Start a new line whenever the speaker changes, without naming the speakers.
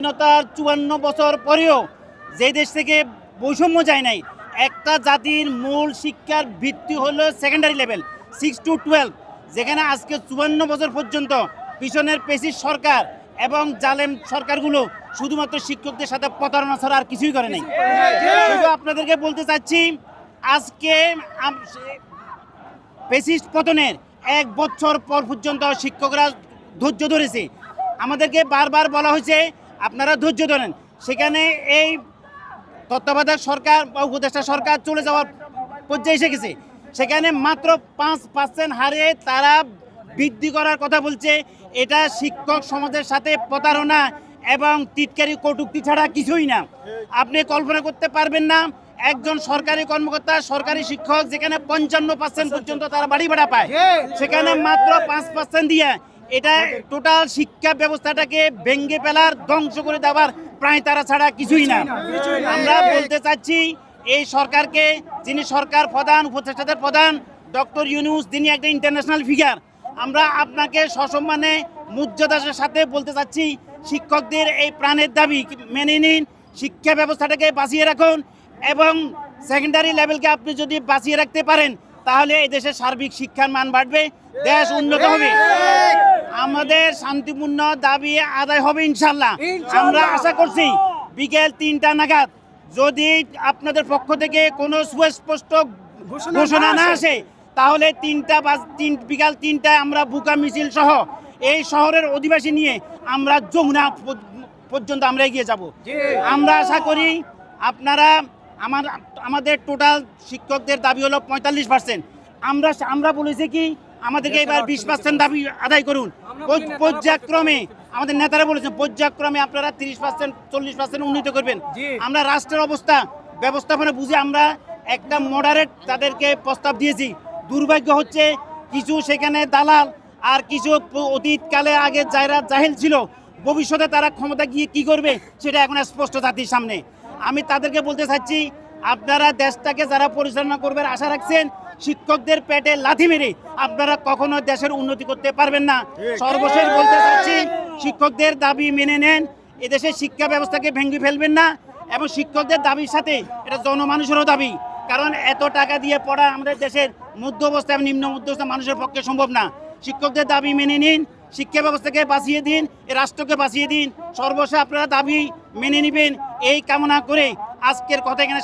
স্বাধীনতার চুয়ান্ন বছর পরেও যে দেশ থেকে বৈষম্য যায় নাই, একটা জাতির মূল শিক্ষার ভিত্তি হলো secondary level six to twelve যেখানে আজকে চুয়ান্ন বছর পর্যন্ত পিছনের পেশির সরকার এবং জালেম সরকারগুলো শুধুমাত্র শিক্ষকদের সাথে প্রতারণা ছাড়া আর কিছুই করে নাই। শুধু আপনাদেরকে বলতে চাচ্ছি, আজকে পেসিস্ট পতনের এক বছর পর পর্যন্ত শিক্ষকরা ধৈর্য ধরেছে। আমাদেরকে বারবার বলা হয়েছে আপনারা ধৈর্য ধরেন। সেখানে এই তত্ত্বাবধায়ক সরকার বা উপদেষ্টা সরকার চলে যাওয়ার পর্যায়ে এসে গেছে। সেখানে মাত্র পাঁচ পার্সেন্ট হারে তারা বৃদ্ধি করার কথা বলছে। এটা শিক্ষক সমাজের সাথে প্রতারণা এবং টিটকারি, কটুক্তি ছাড়া কিছুই না। আপনি কল্পনা করতে পারবেন না, একজন সরকারি কর্মকর্তা, সরকারি শিক্ষক যেখানে পঞ্চান্ন পার্সেন্ট পর্যন্ত তারা বাড়ি ভাড়া পায়, সেখানে মাত্র পাঁচ পার্সেন্ট দিয়ে এটা টোটাল শিক্ষা ব্যবস্থাটাকে ভেঙ্গে ফেলার, ধ্বংস করে দেওয়ার প্রায় তারা ছাড়া কিছুই না। আমরা বলতে চাচ্ছি, এই সরকারকে, যিনি সরকার প্রধান, উপদেষ্টাদের প্রধান, ডক্টর ইউনুস, তিনি একটা ইন্টারন্যাশনাল ফিগার আমরা আপনাকে সসম্মানে মর্যাদার সাথে বলতে চাচ্ছি, শিক্ষকদের এই প্রাণের দাবি মেনে নিন, শিক্ষা ব্যবস্থাটাকে বাঁচিয়ে রাখুন, এবং সেকেন্ডারি লেভেলকে আপনি যদি বাঁচিয়ে রাখতে পারেন, তাহলে এই দেশের সার্বিক শিক্ষার মান বাড়বে, দেশ উন্নত হবে। আমাদের শান্তিপূর্ণ দাবি আদায় হবে ইনশাল্লাহ আমরা আশা করছি বিকেল তিনটা নাগাদ যদি আপনাদের পক্ষ থেকে কোনো সুস্পষ্ট ঘোষণা না আসে তাহলে তিনটা বা তিন বিকাল তিনটায় আমরা বুকা মিছিল সহ এই শহরের অধিবাসী নিয়ে আমরা যমুনা পর্যন্ত আমরা এগিয়ে যাব। আমরা আশা করি আপনারা আমার আমাদের টোটাল শিক্ষকদের দাবি হলো পঁয়তাল্লিশ পার্সেন্ট আমরা আমরা বলেছি কি আমাদেরকে এবার বিশ পার্সেন্ট দাবি আদায় করুন। পর্যায়ক্রমে আমাদের নেতারা বলেছেন পর্যায়ক্রমে আপনারা তিরিশ পার্সেন্ট চল্লিশ পার্সেন্ট উন্নীত করবেন। আমরা রাষ্ট্রের অবস্থা ব্যবস্থাপনা বুঝে আমরা একটা মডারেট তাদেরকে প্রস্তাব দিয়েছি। দুর্ভাগ্য হচ্ছে কিছু সেখানে দালাল আর কিছু অতীতকালে আগে যারা জাহেল ছিল ভবিষ্যতে তারা ক্ষমতা গিয়ে কি করবে সেটা এখন স্পষ্ট জাতির সামনে। আমি তাদেরকে বলতে চাচ্ছি আপনারা দেশটাকে যারা পরিচালনা করবেন আশা রাখছেন শিক্ষকদের পেটে লাথি মেরে আপনারা কখনো দেশের উন্নতি করতে পারবেন না। সর্বশেষ বলতে চাচ্ছি শিক্ষকদের দাবি মেনে নেন। এদেশের শিক্ষা ব্যবস্থাকে ভেঙে ফেলবেন না এবং শিক্ষকদের দাবির সাথে এটা জনমানুষেরও দাবি। কারণ এত টাকা দিয়ে পড়া আমাদের দেশের মধ্য অবস্থা এবং নিম্ন মধ্যস্থ মানুষের পক্ষে সম্ভব না। শিক্ষকদের দাবি মেনে নিন শিক্ষা ব্যবস্থাকে বাঁচিয়ে দিন এ রাষ্ট্রকে বাঁচিয়ে দিন। সর্বশেষ আপনারা দাবি মেনে নেবেন এই কামনা করে আজকের কথা এখানে